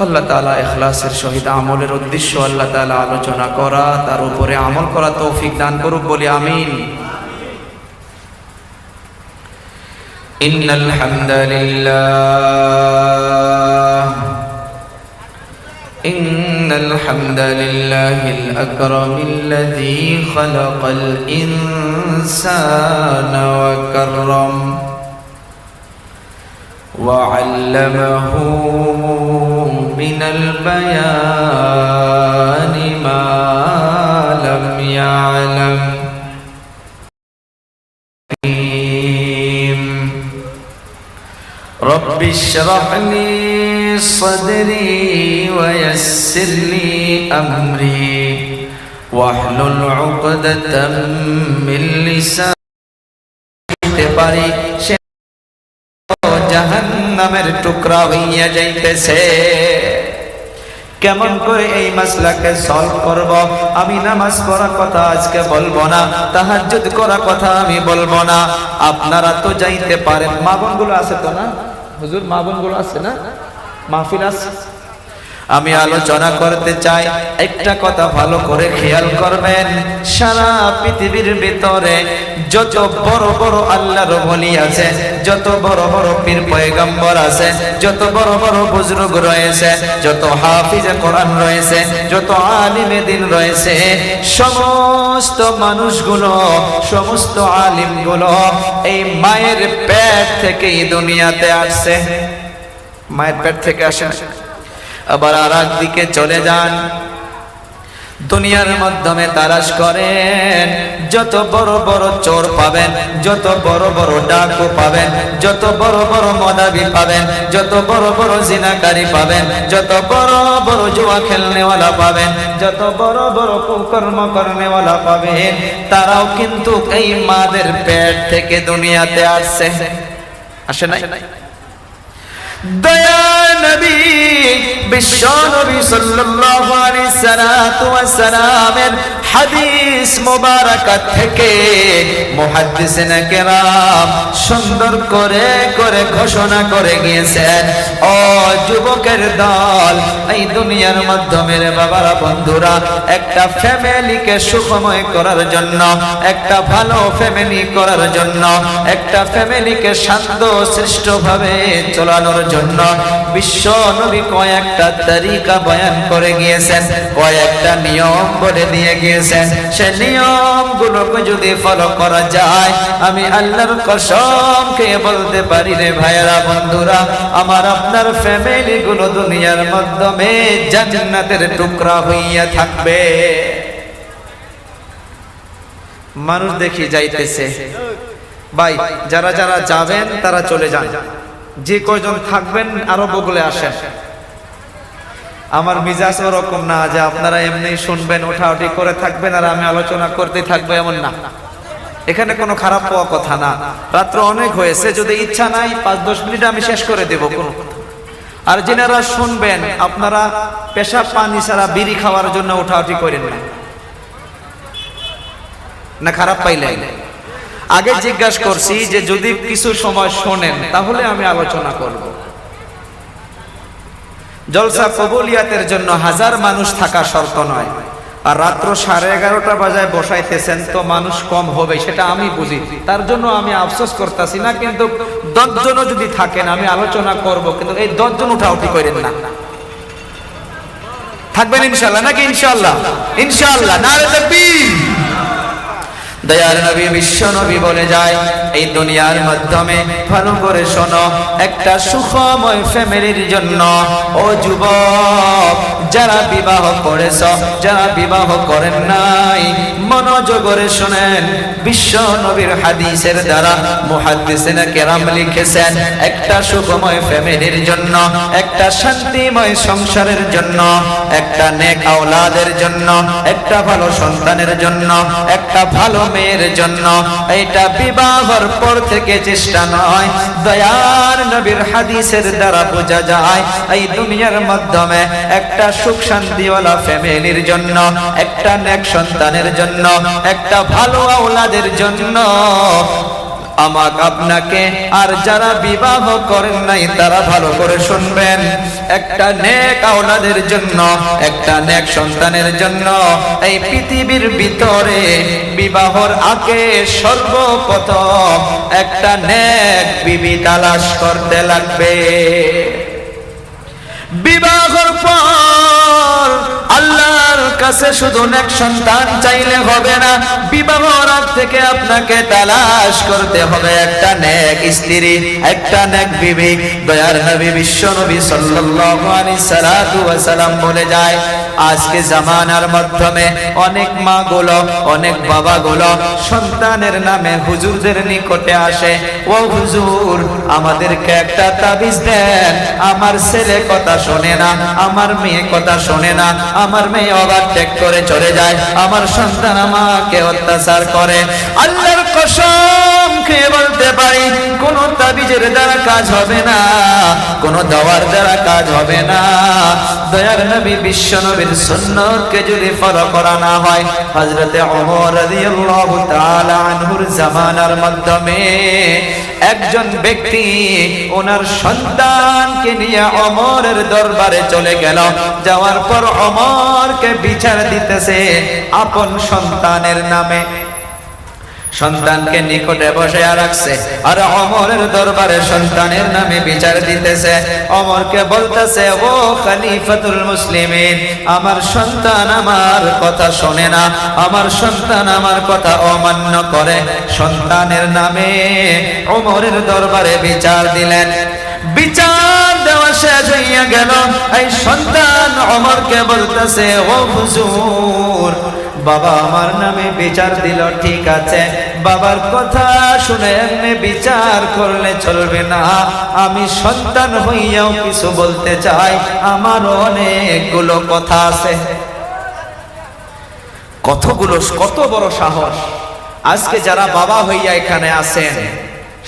আল্লাহ তালা এখলাসের সহিত আমলের উদ্দেশ্য আল্লাহ তালা আলোচনা করা তার উপরে আমল করা তৌফিক দান করুক বলে আমিন إن الحمد لله إن الحمد لله الأكرم الذي خلق الإنسان وكرم وعلمه من البيان ما لم يعلم رب اشرح لي صدري ويسر لي أمري واحلل عقدة من لساني পারি সে জাহান্নামের টুকরা হইয়া যাইতেছে কেমন করে এই মাসলাকে সলভ করব? আমি নামাজ পড়া কথা আজকে বলব না, তাহাজ্জুদ করা কথা আমি বলব না। আপনারা তো যাইতে পারেন। মা বোনগুলো আছে তো না? হুজুর, মা বোনগুলো আছে না? মাহফিল আছে? আমি আলোচনা করতে চাই, একটা কথা ভালো করে খেয়াল করবেন। সারা পৃথিবীর ভিতরে যত বড় বড় আল্লাহর বলি আছে, যত বড় বড় পীর পয়গম্বর আছে, যত বড় বড় বুজরুগ রয়েছে, যত হাফিজে কোরআন রয়েছে, যত আলিমে দিন রয়েছে, সমস্ত মানুষগুলো, সমস্ত আলিমগুলো এই মায়ের পেট থেকে এই দুনিয়াতে আসছে। মায়ের পেট থেকে আসে আবার আর দিকে চলে যান। দুনিয়ার মাধ্যমে তালাশ করেন, যত বড় বড় চোর পাবেন, যত বড় বড় ডাকু পাবেন, যত বড় বড় মদাবি পাবেন, যত বড় বড় জিনাকারী পাবেন, যত বড় বড় জুয়া খেলনেওয়ালা পাবেন, যত বড় বড় কুকর্ম করনেওয়ালা পাবেন, তারাও কিন্তু এই মাদের পেট থেকে দুনিয়াতে আসছে। আসে নাই? দয়া নবী বিশ্ব নবী সাল্লাল্লাহু আলাইহি সালাতু সালামের হাদিস মোবারকাত থেকে মুহাদ্দিসিনে কেরাম সুন্দর করে করে ঘোষণা করে গিয়েছেন। ও যুবকের দল, এই দুনিয়ার মাধ্যমে বাবারা, বন্ধুরা, একটা ফ্যামিলিকে সুখময় করার জন্য, একটা ভালো ফ্যামিলি করার জন্য, একটা ফ্যামিলিকে শান্ত সৃষ্টভাবে চলানোর জন্য বিশ্ব নবী কয়েকটা তারিকা বয়ান করে গিয়েছেন, কয়েকটা নিয়ম বলে দিয়ে গিয়েছেন। সে নিয়মগুলোকে যদি ফলো করা যায়, আমি আল্লাহর কসম খেয়ে বলতে পারি রে ভাইয়েরা, বন্ধুরা, আমার আপনার ফ্যামিলি গুলো দুনিয়ার মাধ্যমে জান্নাতের টুকরা হইয়া থাকবে। মানুষ দেখি যাইতেছে। ভাই, যারা যারা যাবেন, তারা চলে যান। যে কয়জন থাকবেন, আরও বগলে আসেন। আমার মিজাজ ওরকম না যে আপনারা এমনি শুনবেন ওঠাউঠি করে থাকবেন আর আমি আলোচনা করতে থাকব এমন না। এখানে কোনো খারাপ পাওয়া কথা না। রাত্র অনেক হয়েছে, যদি ইচ্ছা নাই, পাঁচ দশ মিনিট আমি শেষ করে দেব কোনো। আর যেনারা শুনবেন, আপনারা পেশাব পানি ছাড়া বিড়ি খাওয়ার জন্য ওঠাউঠি করেন না। না খারাপ পাইলেন আগে জিজ্ঞাসা করছি যে যদি কিছু সময় শোনেন, তাহলে আমি আলোচনা করব। জলসা কবুলিয়াতের জন্য হাজার মানুষ থাকা শর্ত নয়। আর রাত্র সাড়ে এগারোটা বাজায় বসাইতেছেন তো মানুষ কম হবে, সেটা আমি বুঝি। তার জন্য আমি আফসোস করতেছি না, কিন্তু দশজনও যদি থাকেন, আমি আলোচনা করব, কিন্তু এই দশজন উঠাউঠি করেন না। থাকবেন ইনশাল্লাহ, নাকি ইনশাল্লাহ? ইনশাল্লাহ তাকবীর দয়ার নবী বিশ্ব নবী বলে যায়, এই দুনিয়ার মাধ্যমে ভালো করে শোনো, একটা সুখময় ফ্যামিলির জন্য। ও যুবক, যারা বিবাহ করেছ, যারা বিবাহ করেন নাই, মনোযোগরে শোনেন, বিশ্ব নবীর হাদিসের দ্বারা মুহাদ্দিসিন কেরাম লিখেছেন, একটা সুখময় ফ্যামিলির জন্য, একটা শান্তিময় সংসারের জন্য, একটা নেক আওলাদের জন্য, একটা ভালো সন্তানের জন্য, একটা ভালো মেয়ের জন্য। এটা বিবাহর পর থেকে চেষ্টা নয়। দয়ার নবীর হাদিসের দ্বারা বোঝা যায়, এই দুনিয়ার মাধ্যমে একটা সুখ শান্তিওয়ালা ফ্যামিলির জন্য, একটা নেক সন্তানের জন্য, একটা ভালো আওলাদের জন্য আমাক আপনাকে আর যারা বিবাহ করেন নাই, তারা ভালো করে শুনবেন। একটা নেক আওলাদের জন্য, একটা নেক সন্তানের জন্য এই পৃথিবীর ভিতরে বিবাহর আগে সর্বপ্রথম একটা নেক বিবি তালাশ করতে লাগবে। বিবাহর পর আল্লাহর কাছে শুধু নেক সন্তান চাইলে হবে না, বিবাহর আগ থেকে আপনাকে তালাশ করতে হবে। একটা নেক স্ত্রী, একটা নেক বিবি, দয়ার নবী, বিশ্ব নবী সাল্লাল্লাহু আলাইহি সাল্লাতু ওয়া সাল্লাম বলে যায়, আজকে জামানার মাধ্যমে অনেক মা গুলো অনেক বাবা গুলো সন্তানের নামে হুজুরদের নিকটে আসে, ও হুজুর, আমাদেরকে একটা তাবিজ দেন, আমার ছেলে কথা শোনে না, আমার মেয়ে কথা শোনে না আমার মেয়ে ওভারটেক করে চলে যায়। আমার সন্তান আমাকে অত্যাচার করে। আল্লাহর কসম খেয়ে বলতে পারি, কোন তাবিজের দ্বারা কাজ হবে না, কোন দাওয়ার দ্বারা কাজ হবে না। দয়ার নবী বিশ্ব নবীর সুন্নতকে যদি ফলো করা না হয়, হযরতে ওমর রাদিয়াল্লাহু তাআলা আনহুর জামানার মাধ্যমে একজন ব্যক্তি ওনার সন্তানকে নিয়ে অমরের দরবারে চলে গেল। যাওয়ার পর অমরকে বিচার দিতেছে, আপন সন্তানের নামে সন্তানকে নিকটে বসে রাখছে। আর অমরের দরবারে সন্তানের নামে বিচার দিতেছে। অমরকে বলতেছে, ও খলিফাতুল মুসলিমিন, আমার সন্তান আমার কথা শোনে না। আমার সন্তান আমার কথা অমান্য করে। সন্তানের নামে অমরের দরবারে বিচার দিলেন। বিচার দেওয়া শেষ হইয়া গেল। এই সন্তান অমরকে বলতেছে, ও হুজুর বাবা আমার নামে বিচার দিল, ঠিক আছে। বাবার কথা শুনে এমনি বিচার করলে চলবে না। আমি সন্তান হইয়াও কিছু বলতে চাই আমার অনেকগুলো কথা আছে। কতগুলো, কত বড় সাহস। আজকে যারা বাবা হইয়া এখানে আছেন,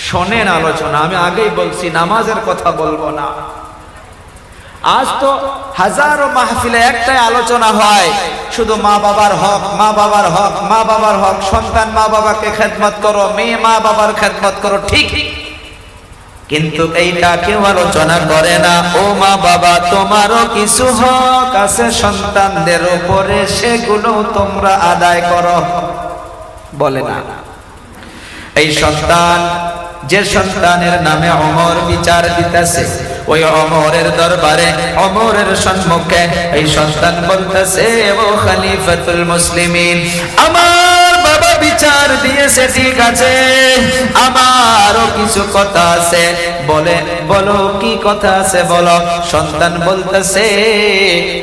শোনেন আলোচনা, আমি আগেই বলছি, নামাজের কথা বলব না। আজ তো হাজারো মাহফিলে একটাই আলোচনা হয়, শুধু মা বাবার হক, মা বাবার হক, মা বাবার হক, সন্তান মা বাবাকে খেদমত করো, মেয়ে মা বাবার খেদমত করো, ঠিক। কিন্তু এইটা কেউ আলোচনা করে না, ও মা বাবা, তোমারও কিছু হক আছে, সন্তানদের উপরে সেগুলো তোমরা আদায় করো। বলে না। এই সন্তান, যে সন্তানের নামে অমর বিচার দিতেছে ওই অমরের দরবারে অমরের সম্মুখে এই সন্তান বলতেছে ও খালিফাতুল মুসলিমিন আমার বিচার দিয়েছে, ঠিক আছে। আমারও কিছু কথা আছে। বলে, বলো, কি কথা আছে বলো? সন্তান বলতেছে,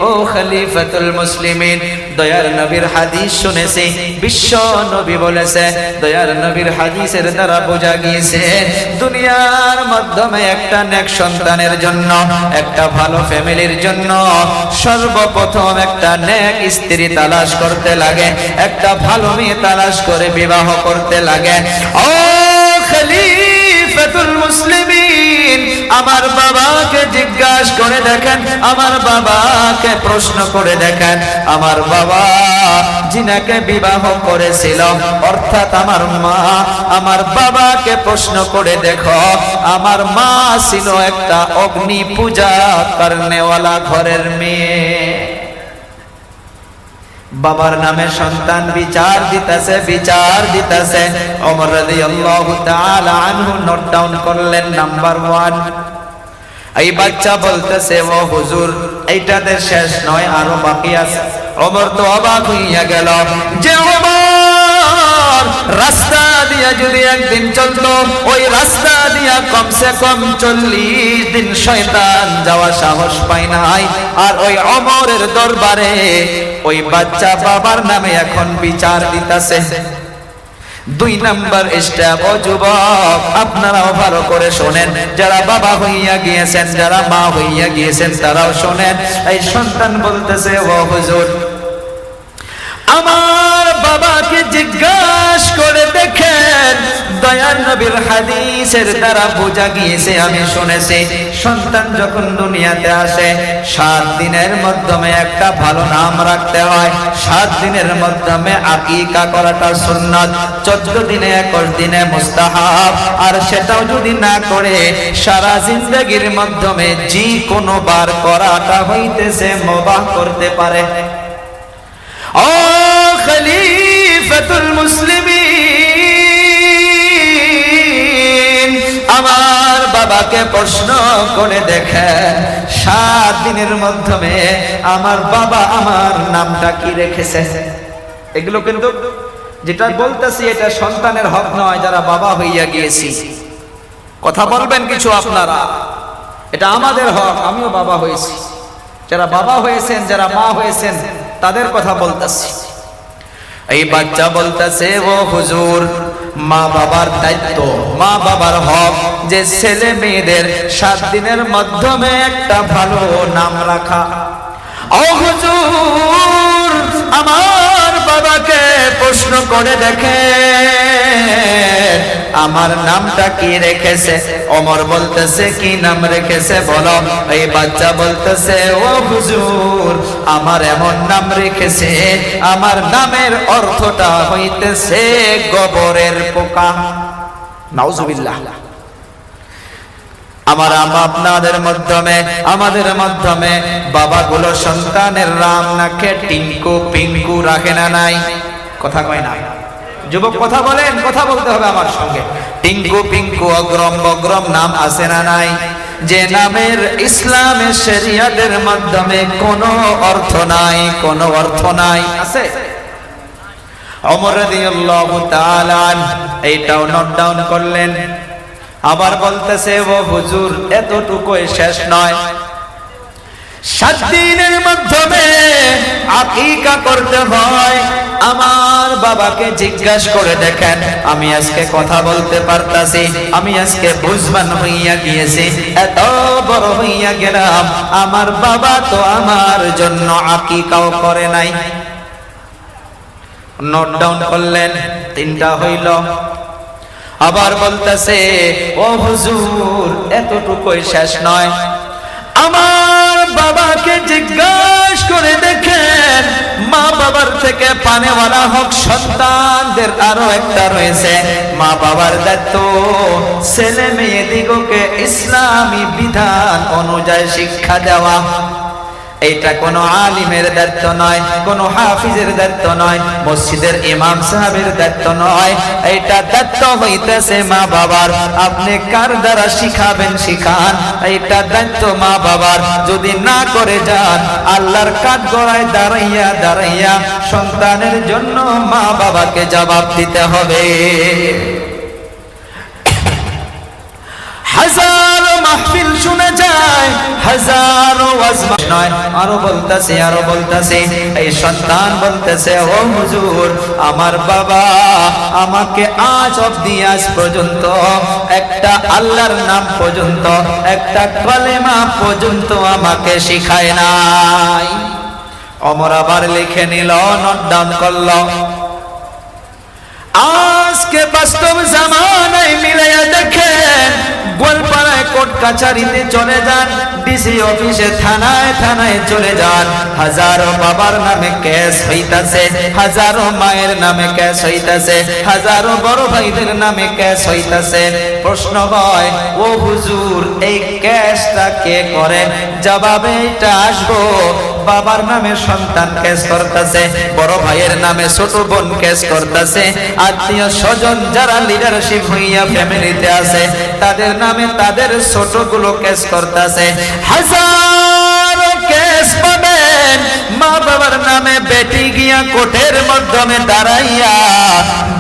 ও খলিফাতুল মুসলিমিন, দয়ার নবীর হাদিস শুনেছি। বিশ্ব নবী বলেছে, দয়ার নবীর হাদিসের দ্বারা বোঝা গিয়েছে, দুনিয়ার মাধ্যমে একটা নেক সন্তানের জন্য, একটা ভালো ফ্যামিলির জন্য সর্বপ্রথম একটা নেক স্ত্রী তালাশ করতে লাগে, একটা ভালো মেয়ে তালাশ করে বিবাহ করতে লাগে। ও খলিফাতুল মুসলিমিন, আমার বাবাকে জিজ্ঞাসা করে দেখেন, আমার বাবাকে প্রশ্ন করে দেখেন, আমার বাবা জিনাকে বিবাহ করেছিল। অর্থাৎ আমার মা, আমার বাবাকে প্রশ্ন করে দেখো, আমার মা ছিল একটা অগ্নি পূজা করনেওয়ালা ঘরের মেয়ে। বাবার নামে সন্তান বিচার দিতেছে বিচার দিতেছে। অমর রাদিয়াল্লাহু তাআলা আনহু নোট ডাউন করলেন নাম্বার ওয়ান এই বাচ্চা বলতেছে, ও হুজুর, এইটাতে শেষ নয়, আরও বাকি আছে। অমর তো অবাক হইয়া গেল। যে ওমর রাস্তা দিয়া যদি একদিন চলতো, ওই রাস্তা দিয়া কমসে কম চল্লিশ দিন শয়তান যাওয়া সাহস পায় নাই। আর ওই অমরের দরবারে ওই বাচ্চা বাবার নামে এখন বিচার দিতাছে। দুই নাম্বার স্টেপ, ও যুবক, আপনারাও ভালো করে শোনেন। যারা বাবা হইয়া গিয়েছেন, যারা মা হইয়া গিয়েছেন, তারাও শোনেন। এই সন্তান বলতেছে, ও হুজুর, আমার বাবাকে জিজ্ঞাসা করে দেখেন, দয়ার নবীর হাদিসের দ্বারা বোঝা গিয়েছে, আমি শুনেছি, সন্তান যখন দুনিয়াতে আসে, সাত দিনের মাধ্যমে একটা ভালো নাম রাখতে হয়, সাত দিনের মাধ্যমে আকিকা করাটা সুন্নত, চোদ্দ দিনে একুশ দিনে মুস্তাহাব, আর সেটাও যদি না করে, সারা জিন্দগির মাধ্যমে যে কোনো বার করাটা হইতেছে, মোবাহ করতে পারে। ও খলিফাতুল মুসলিমিন। আমার বাবাকে প্রশ্ন করে দেখেন সাত দিনের মাধ্যমে আমার বাবা আমার নামটা কি রেখেছে? এগুলো কিন্তু যেটা বলতেছি এটা সন্তানের হক নয়, যারা বাবা হইয়া গিয়েছি। কথা বলবেন কিছু আপনারা। এটা আমাদের হক, আমিও বাবা হয়েছি। যারা বাবা হয়েছেন, যারা মা হয়েছেন, তাদের কথা বলতেছি। এই বাচ্চা বলতেছে, ও হুজুর, মা বাবার দায়িত্ব, মা বাবার হক, যে ছেলে মেয়েদের সাত দিনের মাধ্যমে একটা ভালো নাম রাখা। ও হুজুর আমার বাবাকে প্রশ্ন করে দেখে, আমার নামটা কি রেখেছে? অমর বলতেছে, কি নাম রেখেছে? বলো, এই বাচ্চা বলতেছে, ও হুজুর, আমার এমন নাম রেখেছে, আমার নামের অর্থটা হইতেছে গোবরের পোকা। নাউজুবিল্লাহ। আমার আম আপনাদের মাধ্যমে, আমাদের মাধ্যমে বাবাগুলো সন্তানের রাম নাকে টিঙ্কু পিঙ্কু রাখে না নাই? কথা কয় না যুবক, কথা বলেন, কথা বলতে হবে আমার সঙ্গে। টিঙ্কু পিঙ্কু অগ্রম বগ্রম নাম আছে না নাই? যে নামের ইসলামের শরিয়াতের মাধ্যমে কোনো অর্থ নাই, কোনো অর্থ নাই। আছে? অমর এইটাও নোট ডাউন করলেন। আবার বলতেছে, ও হুজুর, এতটুকুই শেষ নয়। সাত দিনের মাধ্যমে আকিকা করতে হয়। আমার বাবাকে জিজ্ঞাসা করে দেখেন, আমি আজকে কথা বলতে পারতাছি, আমি আজকে বুঝবান হইয়া গিয়েছি, এত বড় হইয়া গেলাম, আমার বাবা তো আমার জন্য আকিকাও করে নাই। নোট ডাউন করলেন, তিনটা হইল আবার বলতেছে, ও হুজুর, এতটুকুই শেষ নয়। আমার বাবাকে জিজ্ঞাসা করে দেখেন, মা বাবার থেকে পানেওয়ালা হক সন্তানদের আরও একটা রয়েছে। মা বাবার দায়িত্ব, ছেলে মেয়ে দিগকে ইসলামী বিধান অনুযায়ী শিক্ষা দেওয়া। এইটা কোনো আলিমের দায়িত্ব নয়, কোনো হাফিজের দায়িত্ব নয়, মসজিদের ইমাম সাহেবের দায়িত্ব নয়। এইটা দায়িত্ব হইতেছে মা বাবার। আপনি কার দ্বারা শিখাবেন শিখান? এইটা দায়িত্ব মা বাবার। যদি না করে যান, আল্লাহর কাঠ গড়ায় দাঁড়াইয়া দাঁড়াইয়া সন্তানের জন্য মা বাবাকে জবাব দিতে হবে। হাজারো মাহফিল শুনে যায়, হাজারো ওয়াজ নয়, আরও বলতাছে আরও বলতাছে, এই সন্তান বলতেছে, ও হুজুর, আমার বাবা আমাকে আজ অব্দি আজ পর্যন্ত একটা আল্লাহর নাম পর্যন্ত, একটা কলেমা পর্যন্ত আমাকে শিখায় নাই। অমর আবার লিখে নিল, নোট ডাউন করল আজকে বাস্তব জামানায় মিলাইয়া দেখেন গোলপাড়ায় কোর্ট কাছারিতে চলে যান ডিসি অফিসে থানায় থানায় চলে যান। হাজারো বাবার নামে কেস হইতাছে, হাজারো মায়ের নামে কেস হইতাছে, হাজারো বড় ভাইদের নামে কেস হইতাছে। প্রশ্ন হয়, ও হুজুর, এই কেসটা কে করে? জবাবে এটা আসব। বাবার নামে সন্তান কেস করতেছে, বড় ভাইয়ের নামে ছোট বোন কেস করতেছে, আত্মীয় স্বজন যারা লিডারশিপ হইয়া ফ্যামিলিতে আছে, তাদের নামে তাদের ছোটগুলো কেস করতেছে। হাজার বাবার নামে বেটি গিয়া কোর্টের মাধ্যমে দাঁড়াইয়া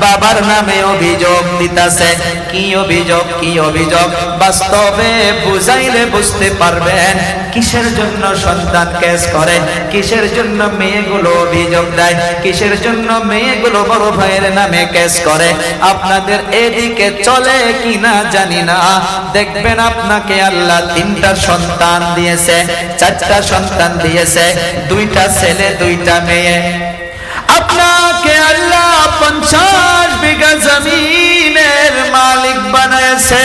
বাবার নামে অভিযোগ দিতাছে। কি অভিযোগ কি অভিযোগ? বাস্তবে বুঝাইলে বুঝতে পারবেন, কিসের জন্য সন্তান কেস করে, কিসের জন্য মেয়েগুলো অভিযোগ দেয়, কিসের জন্য মেয়েগুলো বড় ভাইয়ের নামে কেস করে। আপনাদের এদিকে চলে কিনা জানি না। দেখবেন আপনাকে আল্লাহ তিনটা সন্তান দিয়েছে, চারটা সন্তান দিয়েছে, দুইটা ছেলে দুইটা মেয়ে। আপনাকে আল্লাহ পঞ্চাশ বিঘা জমিনে জমিনের মালিক বানাইছে।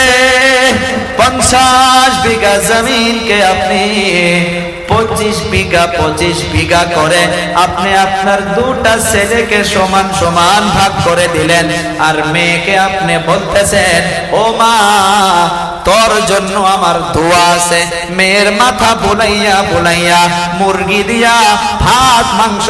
পঞ্চাশ বিঘা জমিনকে আপনি পঁচিশ বিঘা পঁচিশ বিঘা করে আপনি আপনার দুটা ছেলেকে সমান সমান ভাগ করে দিলেন। আর মেয়েকে আপনি বলতেছেন, ও মা তোর জন্য আমার দোয়া আছে। মেয়ের মাথা বুলাইয়া বুলাইয়া মুরগি দিয়া ভাত মাংস